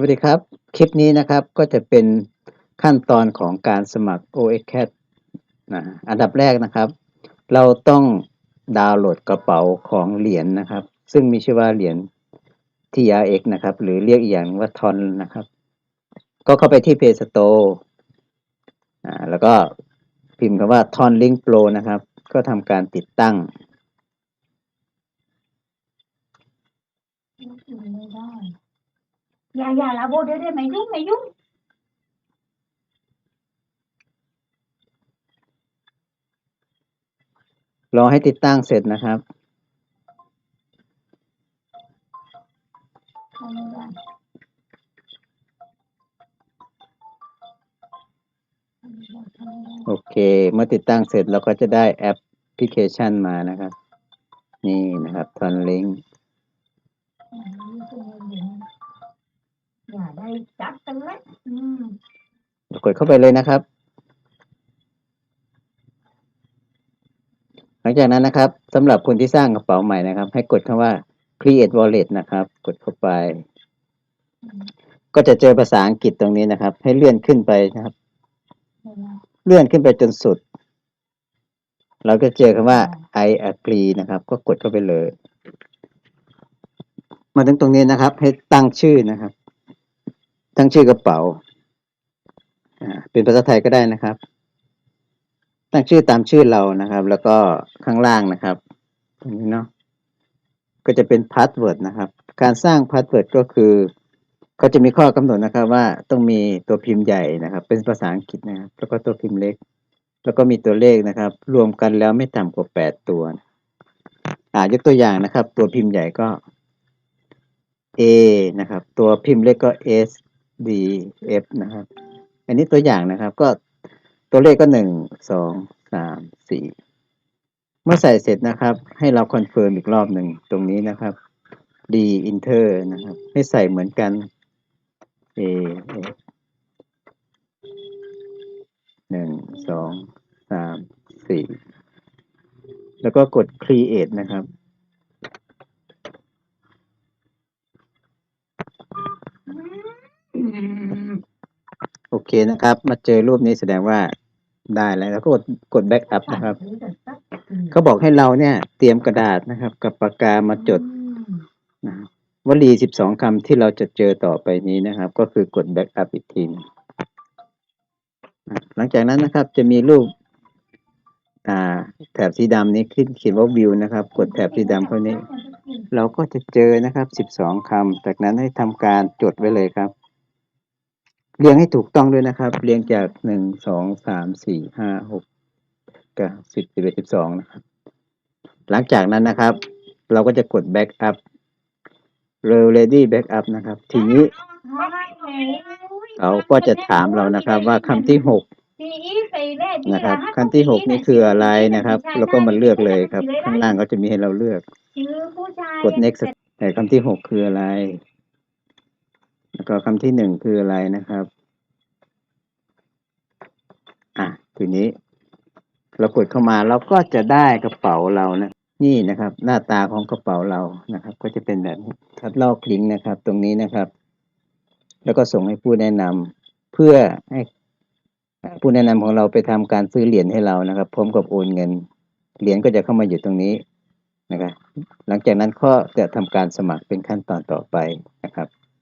วัสดีครับ คลิปนี้นะครับก็จะเป็นขั้นตอนของการสมัคร OX Cat นะอันดับแรกนะครับ เราต้องดาวน์โหลดกระเป๋าของเหรียญนะครับ ซึ่งมีชื่อว่าเหรียญ TRX นะครับ หรือเรียกอีกอย่างว่าทอนนะครับ ก็เข้าไปที่ Play Store อ่าแล้วก็พิมพ์คำว่า Ton Link Pro นะครับ ก็ทำการติดตั้งไม่ได้ อย่าอย่าละโบเดี๋ยวเดี๋ยวไม่ยุ่งไม่ยุ่งรอให้ติดตั้งเสร็จนะครับโอเค เมื่อติดตั้งเสร็จเราก็จะได้แอปพลิเคชันมานะครับ นี่นะครับ Ton Link อย่าได้ จับกันละอืมกดเข้าไปเลยนะครับ หลังจากนั้นนะครับสำหรับคนที่สร้างกระเป๋าใหม่นะครับ ให้กดคำว่า create wallet นะครับ กดเข้าไป ก็จะเจอภาษาอังกฤษตรงนี้นะครับ ให้เลื่อนขึ้นไปนะครับ เลื่อนขึ้นไปจนสุด เราก็เจอคำว่า I agree นะครับ ก็กดเข้าไปเลย มาถึงตรงนี้นะครับ ให้ตั้งชื่อนะครับ ตั้งชื่อกระเป๋า เป็นภาษาไทยก็ได้นะครับ ตั้งชื่อตามชื่อเรานะครับ แล้วก็ข้างล่างนะครับ ตรงนี้เนาะ ก็จะเป็นพาสเวิร์ดนะครับ การสร้างพาสเวิร์ดก็คือเขาจะมีข้อกำหนดนะครับ ว่าต้องมีตัวพิมพ์ใหญ่นะครับ เป็นภาษาอังกฤษนะครับ แล้วก็ตัวพิมพ์เล็ก แล้วก็มีตัวเลขนะครับ รวมกันแล้วไม่ต่ำกว่าแปดตัวอ่ายกตัวอย่างนะครับ ตัวพิมพ์ใหญ่ก็ A นะครับ ตัวพิมพ์เล็กก็ S D F นะครับ อันนี้ตัวอย่างนะครับ ก็ตัวเลขก็หนึ่งสองสามสี่เมื่อใส่เสร็จนะครับ ให้เราคอนเฟิร์มอีกรอบหนึ่งตรงนี้นะครับ D enter นะครับ ให้ใส่เหมือนกัน A F หนึ่งสองสามสี่แล้วก็กด create นะครับ อืม โอเคนะครับ มาเจอรูปนี้แสดงว่าได้แล้วแล้วก็กดกด back up นะครับเขาบอกให้เราเนี่ย เตรียมกระดาษนะครับ กับปากกามาจดนะวลีสิบสองคำที่เราจะเจอต่อไปนี้นะครับ ก็คือกด back up อีกทีหนึ่งอะหลังจากนั้นนะครับ จะมีรูปแถบสีดำนี้ขึ้นเขียนว่า view นะครับ กดแถบสีดำเท่านี้ เราก็จะเจอนะครับสิบสองคำจากนั้นให้ทำการจดไว้เลยครับ เรียงให้ถูกต้องด้วยนะครับ เรียงจากหนึ่งสองสามสี่ห้าหกเก้าสิบสิบเอ็ดสิบสองนะครับ หลังจากนั้นนะครับ เราก็จะกด back up เร็ว ready back up นะครับ ทีนี้เขาก็จะถามเรานะครับ ว่าคำที่หกนะครับคำที่หกนี่คืออะไรนะครับ แล้วก็มาเลือกเลยครับ ข้างล่างก็จะมีให้เราเลือก กด next แต่คำที่หกคืออะไร ก็คำที่หนึ่งคืออะไรนะครับ อะทีนี้ เรากดเข้ามาเราก็จะได้กระเป๋าเรานะนี่นะครับ หน้าตาของกระเป๋าเรานะครับ ก็จะเป็นแบบคัดลอกลิงก์นะครับ ตรงนี้นะครับ แล้วก็ส่งให้ผู้แนะนำเพื่อให้ผู้แนะนำของเราไปทำการซื้อเหรียญให้เรานะครับ พร้อมกับโอนเงินเหรียญก็จะเข้ามาอยู่ตรงนี้นะครับ หลังจากนั้นก็จะทำการสมัครเป็นขั้นตอนต่อไปนะครับ